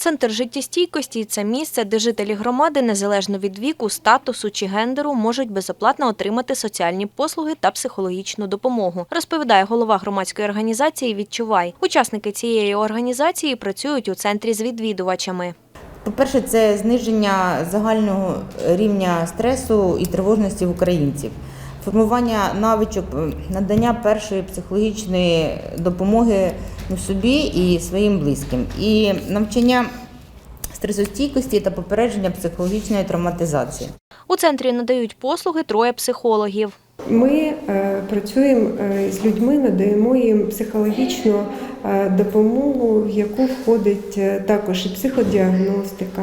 Центр життєстійкості це місце, де жителі громади незалежно від віку, статусу чи гендеру можуть безоплатно отримати соціальні послуги та психологічну допомогу, розповідає голова громадської організації Відчувай. Учасники цієї організації працюють у центрі з відвідувачами. По-перше, це зниження загального рівня стресу і тривожності в українців, формування навичок надання першої психологічної допомоги ну, собі і своїм близьким, і навчання стресостійкості та попередження психологічної травматизації. У центрі надають послуги троє психологів. Ми е, працюємо е, з людьми, надаємо їм психологічну е, допомогу, в яку входить е, також і психодіагностика,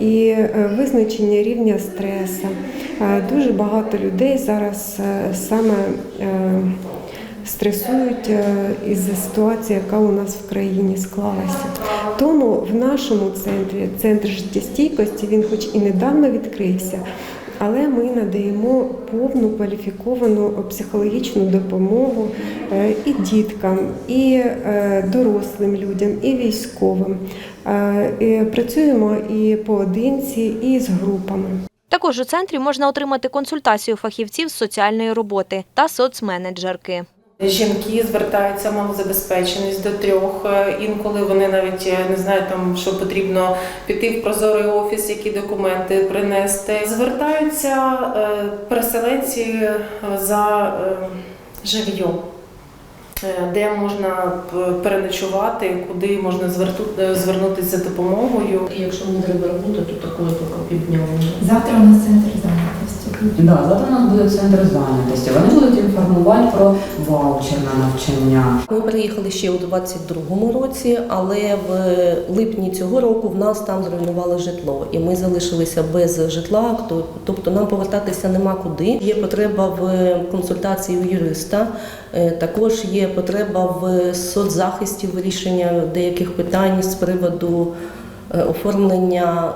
і е, визначення рівня стресу. Е, Дуже багато людей зараз е, саме стресують із-за ситуації, яка у нас в країні склалася. Тому в нашому центрі, центр життєстійкості, він хоч і недавно відкрився, але ми надаємо повну кваліфіковану психологічну допомогу е, і діткам, і е, дорослим людям, і військовим. Е, Працюємо і поодинці, і з групами. Також у центрі можна отримати консультацію фахівців з соціальної роботи та соцменеджерки. Жінки звертаються малозабезпеченість до трьох. Е, Інколи вони навіть е, не знають там, що потрібно піти в прозорий офіс, які документи принести. Звертаються е, переселенці за е, е, Де можна переночувати, куди можна звернутися за допомогою. І якщо мені треба роботу, то такої тільки півдня. Завтра у нас центр зайнятості. Да, завтра у нас буде центр зайнятості. Вони будуть інформувати про ваучер на навчання. Ми приїхали ще у 22-му році, але в липні цього року в нас там зруйнували житло, і ми залишилися без житла. Тобто нам повертатися нема куди. Є потреба в консультації у юриста. е, Також є потреба в соцзахисті вирішення деяких питань з приводу е, оформлення.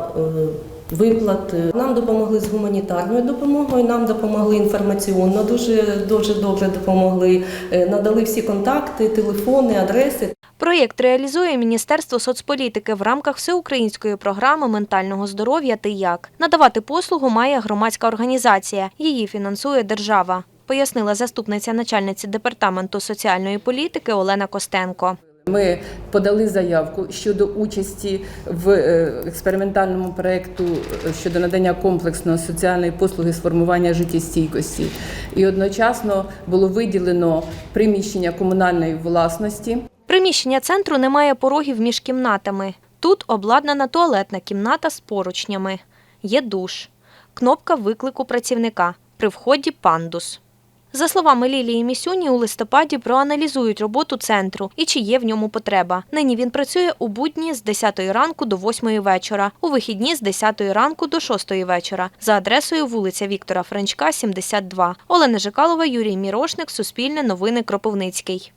Виплат нам допомогли з гуманітарною допомогою, нам допомогли інформаційно, дуже дуже добре допомогли. Е, Надали всі контакти, телефони, адреси. Проєкт реалізує Міністерство соцполітики в рамках всеукраїнської програми ментального здоров'я «Ти як». Надавати послугу має громадська організація. Її фінансує держава, пояснила заступниця начальниці департаменту соціальної політики Олена Костенко. Ми подали заявку щодо участі в е, експериментальному проєкту щодо надання комплексної соціальної послуги з формування життєстійкості. І одночасно було виділено приміщення комунальної власності. Приміщення центру не має порогів між кімнатами. Тут обладнана туалетна кімната з поручнями. Є душ. Кнопка виклику працівника. При вході пандус. За словами Лілії Місюні, у листопаді проаналізують роботу центру і чи є в ньому потреба. Нині він працює у будні з 10 ранку до 8 вечора, у вихідні з 10 ранку до 6 вечора за адресою вулиця Віктора Френчка, 72. Олена Жикалова, Юрій Мірошник, Суспільне новини Кропивницький.